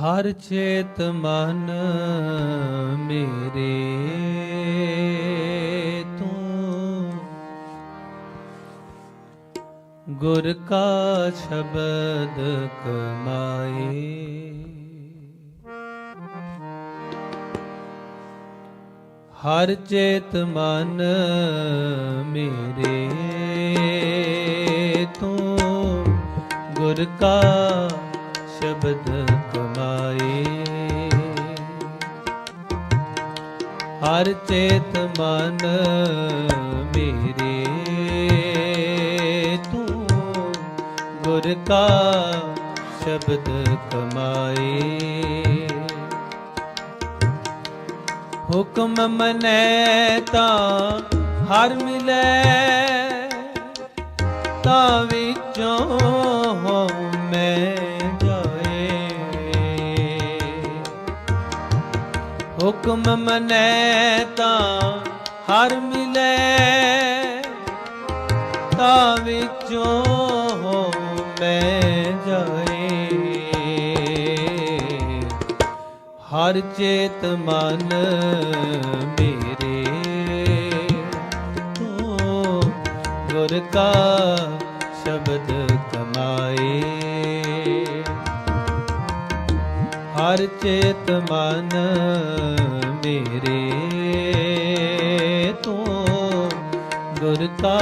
ਹਰ ਚੇਤ ਮਨ ਮੇਰੇ ਤੂੰ। ਗੁਰ ਕਾ ਸ਼ਬਦ ਕਮਾਏ। ਹਰ ਚੇਤ ਮਨ ਮੇਰੇ ਤੂੰ। ਗੁਰ ਕਾ ਸ਼ਬਦ ਕਮਾਏ ਹਰ ਚੇਤ ਮਨ ਮੇਰੇ, ਤੂੰ ਗੁਰ ਕਾ ਸ਼ਬਦ ਕਮਾਏ। ਹੁਕਮ ਮਨੈ ਤਾਂ ਹਰ ਮਿਲੈ, ਤਾਂ ਵਿੱਚੋਂ ਹੁਕਮ ਮਨੈ ਤਾਂ ਹਰ ਮਿਲੈ ਤਾਂ ਵਿੱਚੋਂ ਮੈਂ ਜਾਏ। ਹਰ ਚੇਤ ਮਨ ਮੇਰੇ ਤੂੰ ਗੁਰ ਕਾ ਸ਼ਬਦ ਕਮਾਏ। ਹਰ ਚੇਤ ਮਨ ਮੇਰੇ ਤੂੰ ਗੁਰਤਾ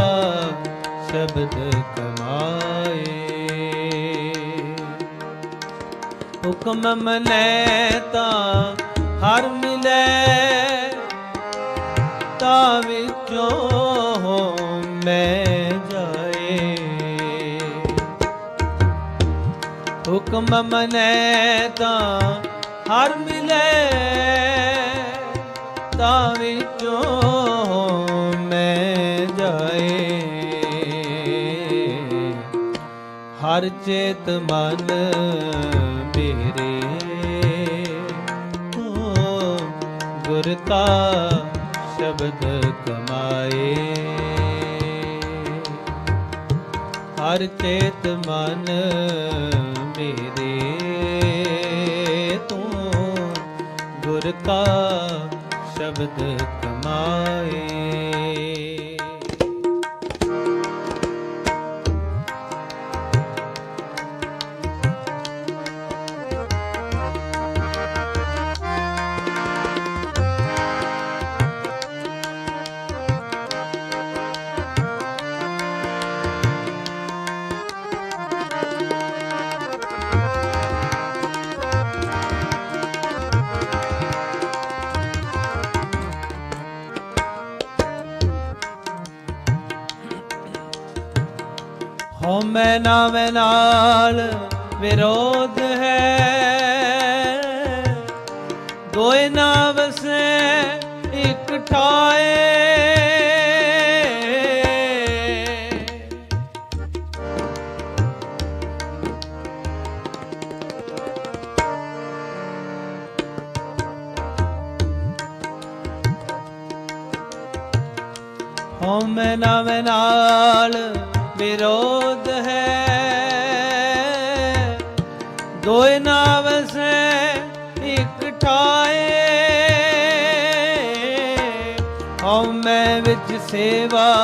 ਸ਼ਬਦ ਕਮਾਏ। ਹੁਕਮ ਮਨੈ ਤਾਂ ਹਰ ਮਿਲੈ ਹੁਕਮ ਮਨੈ ਤਾਂ ਹਰ ਮਿਲੈ, ਤਾਂ ਵਿੱਚੋਂ ਮੈਂ ਜਾਏ। ਹਰ ਚੇਤ ਮਨ ਮੇਰੇ ਤੂੰ ਗੁਰ ਕਾ ਸ਼ਬਦ ਕਮਾਏ। ਹਰ ਚੇਤ ਮਨ ਮੇਰੇ ਕਾ ਸ਼ਬਦ ਕਮਾਏ। ਹਉਮੈ ਨਾਮੈ ਨਾਲ ਵਿਰੋਧ ਹੈ। ਦੋਇ ਨਾ ਵਸੈ ਇਕ ਠਾਏ। ਹਉਮੈ ਨਾਮ ਨਾਲ ਵਿਰੋਧ ਹੈ। ਦੋਇ ਨਾ ਵਸੈ ਇਕ ਠਾਏ। ਹਉਮੈ ਵਿੱਚ ਸੇਵਾ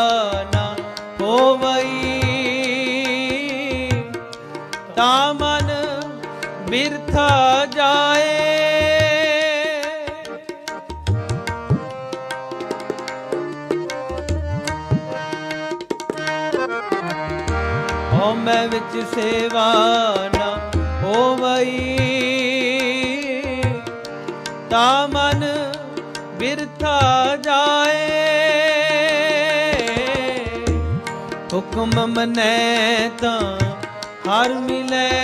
ਨਾ ਹੋਵਈ। ਤਾਂ ਮਨ ਬਿਰਥਾ ਹਉਮੈ ਵਿੱਚ ਸੇਵਾ ਨਾ ਹੋਵਈ। ਤਾਂ ਮਨ ਬਿਰਥਾ ਜਾਏ। ਹੁਕਮ ਮਨੈ ਤਾਂ ਹਰ ਮਿਲੈ।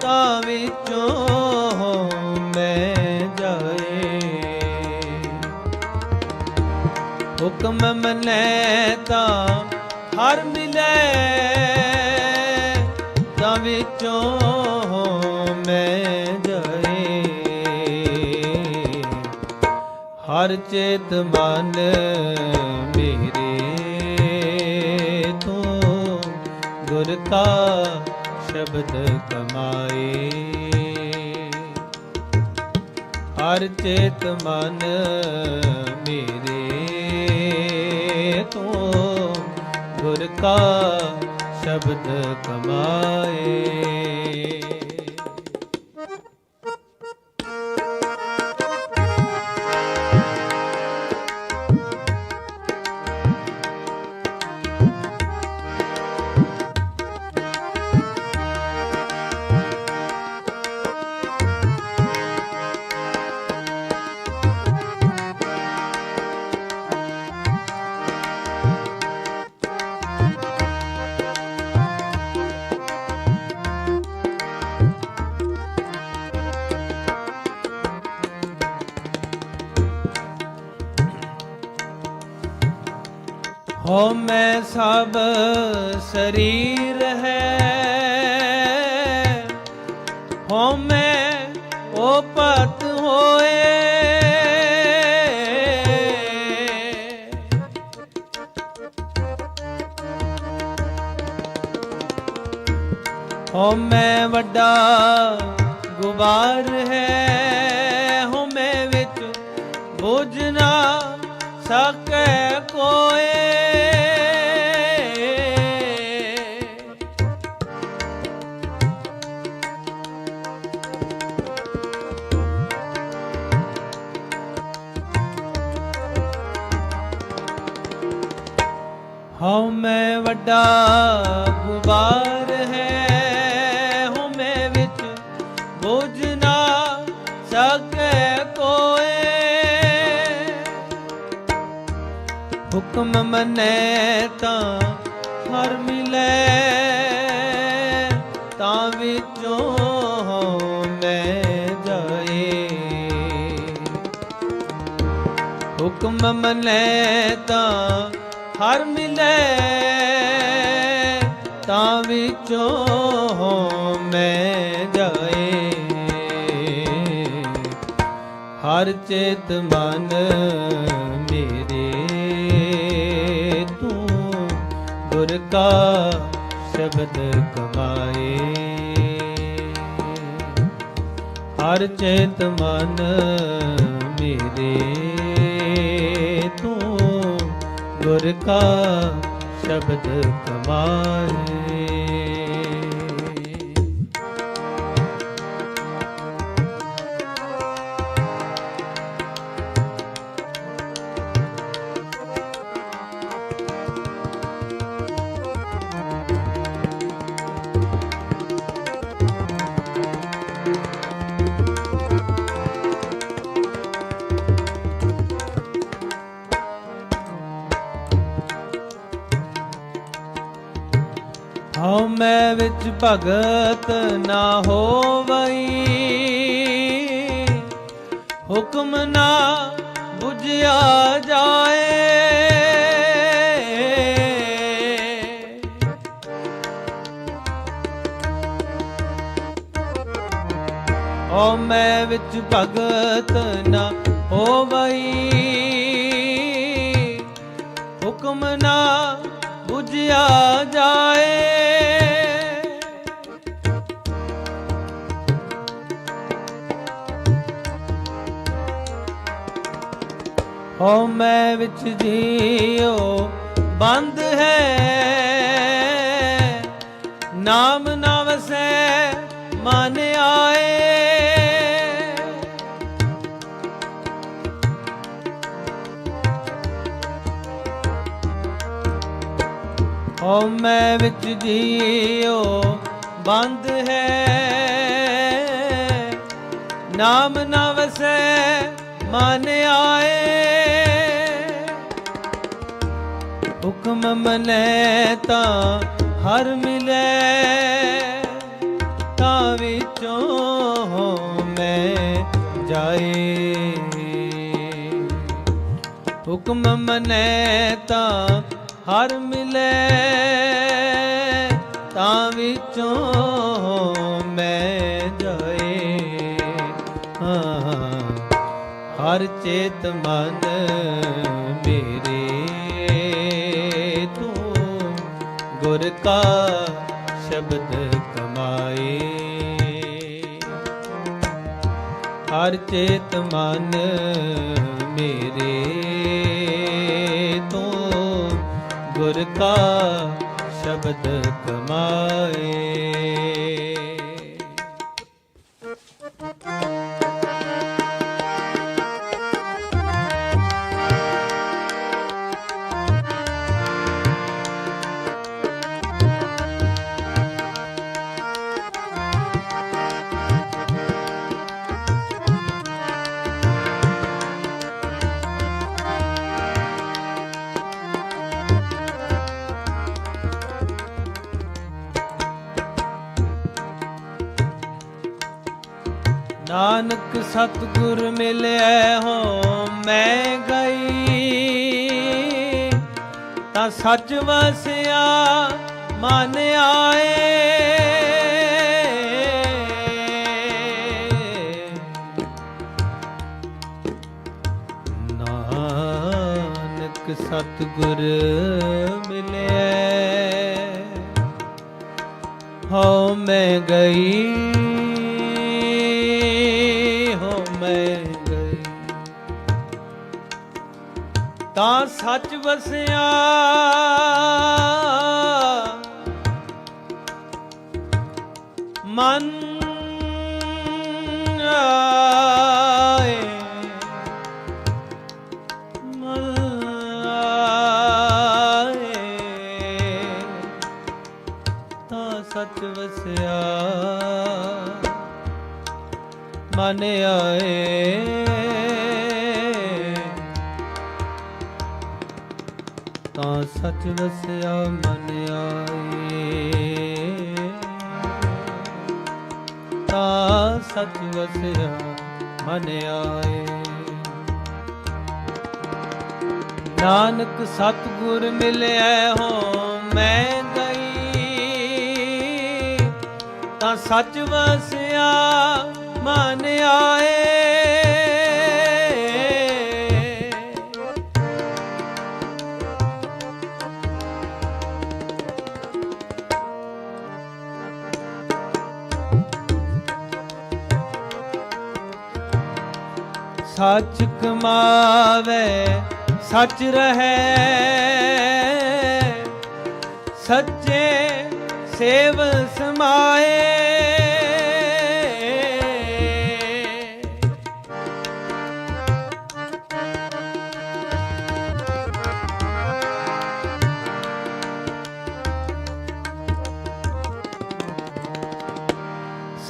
ਤਾਂ ਵਿੱਚੋਂ ਮੈਂ ਜਾਏ। ਹੁਕਮ ਮਨੈ ਤਾਂ ਹਰ ਮਿਲੈ ਤਾਂ ਵਿੱਚੋਂ ਮੈਂ ਜਾਏ ਹਰ ਚੇਤ ਮਨ ਮੇਰੇ ਤੂੰ ਗੁਰ ਕਾ ਸ਼ਬਦ ਕਮਾਏ। ਹਰ ਚੇਤ ਮਨ ਗੁਰ ਕਾ ਸ਼ਬਦ ਕਮਾਏ। ਹੋ ਮੈਂ ਸਭ ਸਰੀਰ ਹੈ। ਹੋ ਮੈਂ ਉਹ ਪਤ ਹੋਏ। ਹੋ ਮੈਂ ਵੱਡਾ ਗੁਬਾਰ ਹੈ। ਹੋ ਮੈਂ ਵਿੱਚ ਬੁਝ ਨਾ ਸਕੈ ਕੋਏ। ਵੱਡਾ ਗੁਬਾਰ ਹੈ ਹਉ ਵਿੱਚ ਬੁਝ ਨਾ ਸਕੈ ਕੋਏ। ਹੁਕਮ ਮੰਨੈ ਤਾਂ ਹਰ ਮਿਲੈ, ਤਾਂ ਵਿੱਚੋਂ ਹਉ ਜਾਏ। ਹੁਕਮ ਮੰਨੈ ਤਾਂ ਹਰ ਮਿਲੈ ਤਾਂ ਵਿੱਚੋਂ ਹਉ ਮੈਂ ਜਾਏ। ਹਰ ਚੇਤ ਮਨ ਮੇਰੇ, ਤੂੰ ਗੁਰ ਕਾ ਸ਼ਬਦ ਕਮਾਏ ਹਰ ਚੇਤ ਮਨ ਮੇਰੇ, ਤੂੰ ਗੁਰ ਕਾ ਸ਼ਬਦ ਕਮਾਏ ਹਉ ਮੈਂ ਵਿੱਚ ਭਗਤ ਨਾ ਹੋਵਈ। ਹੁਕਮ ਨਾ 부ਝਿਆ ਜਾਏ। ਹਉ ਮੈਂ ਵਿੱਚ ਭਗਤ ਨਾ ਹੋਵਈ। ਹੁਕਮ ਨਾ 부ਝਿਆ ਜਾਏ। ਹੋ ਮੈਂ ਵਿੱਚ ਜੀਉ ਬੰਦ ਹੈ। ਨਾਮ ਨਾ ਵਸੈ, ਮਨ ਆਏ। ਹੋ ਮੈਂ ਵਿੱਚ ਜੀਉ ਬੰਦ ਹੈ। ਨਾਮ ਨਾ ਵਸੈ, ਮਨ ਆਏ। ਹੁਕਮ ਮਨੈ ਤਾਂ ਹਰ ਮਿਲੈ, ਤਾਂ ਵਿੱਚੋਂ ਮੈਂ ਜਾਏ। ਹੁਕਮ ਮਨੈ ਤਾਂ ਹਰ ਮਿਲੈ, ਤਾਂ ਵਿੱਚੋਂ ਮੈਂ ਜਾਏ। ਹਾਂ ਹਰ ਚੇਤ ਮਨ ਕਾ ਸ਼ਬਦ ਕਮਾਏ ਹਰ ਚੇਤ ਮਨ ਮੇਰੇ ਤੂੰ ਗੁਰ ਕਾ ਸ਼ਬਦ ਕਮਾਏ ਨਾਨਕ ਸਤਿਗੁਰ ਮਿਲਿਆ ਹੋ ਮੈਂ ਗਈ। ਤਾਂ ਸੱਚ ਵਸਿਆ ਮਨ ਆਏ। ਨਾਨਕ ਸਤਿਗੁਰ ਮਿਲਿਆ। ਹੋ ਮੈਂ ਗਈ। ਵਸਿਆ। ਮਨ ਆਏ। ਮਨ ਆਏ। ਤਾਂ ਸੱਚ ਵਸਿਆ। ਮਨ ਆਏ। ਤਾਂ ਸੱਚ ਵਸਿਆ ਮਨ ਆਏ। ਤਾਂ ਸੱਚ ਵਸਿਆ ਮਨ ਆਏ। ਨਾਨਕ ਸਤਿਗੁਰ ਮਿਲਿਆ ਹੋ ਮੈਂ ਗਈ। ਤਾਂ ਸੱਚ ਵਸਿਆ ਮਨ ਆਏ। ਸੱਚ ਕਮਾਵੇ ਸੱਚ ਰਹੇ। ਸੱਚੇ ਸੇਵ ਸਮਾਏ।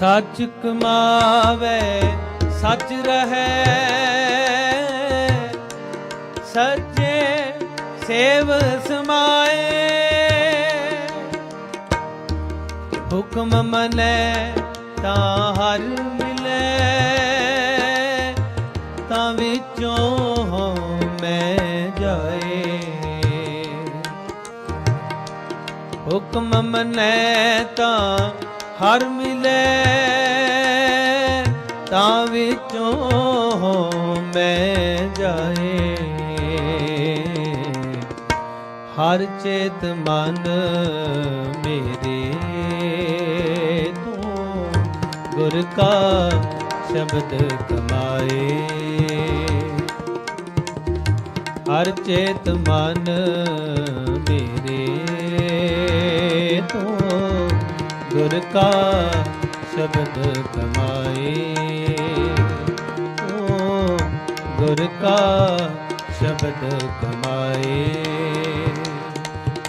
ਸੱਚ ਕਮਾਵੇ ਸੱਚ ਰਹੇ। ਸੱਚੇ ਸੇਵ ਸਮਾਏ। ਹੁਕਮ ਮਨੈ ਤਾਂ ਹਰ ਮਿਲੇ। ਤਾਂ ਵਿੱਚੋਂ ਮੈਂ ਜਾਏ। ਹੁਕਮ ਮਨੈ ਤਾਂ ਹਰ ਮਿਲੇ। ਤਾਂ ਵਿੱਚੋਂ ਮੈਂ ਜਾਏ। ਹਰ ਚੇਤ ਮਨ ਮੇਰੇ ਤੋਂ ਗੁਰ ਕਾ ਸ਼ਬਦ ਕਮਾਏ। ਹਰ ਚੇਤ ਮਨ ਮੇਰੇ ਤੋਂ ਗੁਰ ਕਾ ਸ਼ਬਦ ਕਮਾਏ। ਗੁਰ ਕਾ ਸ਼ਬਦ ਕਮਾਏ।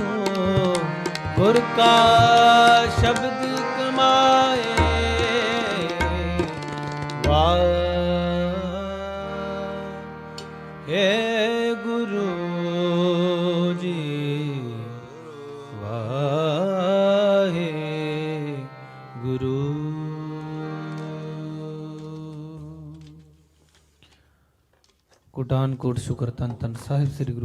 ਓ ਗੁਰ ਕਾ ਸ਼ਬਦ ਕਮਾਏ। ਕੋਟਾਨ ਕੋਟ ਸ਼ੁਕਰ ਧੰਨ ਧੰਨ ਸਾਹਿਬ ਸ੍ਰੀ ਗੁਰੂ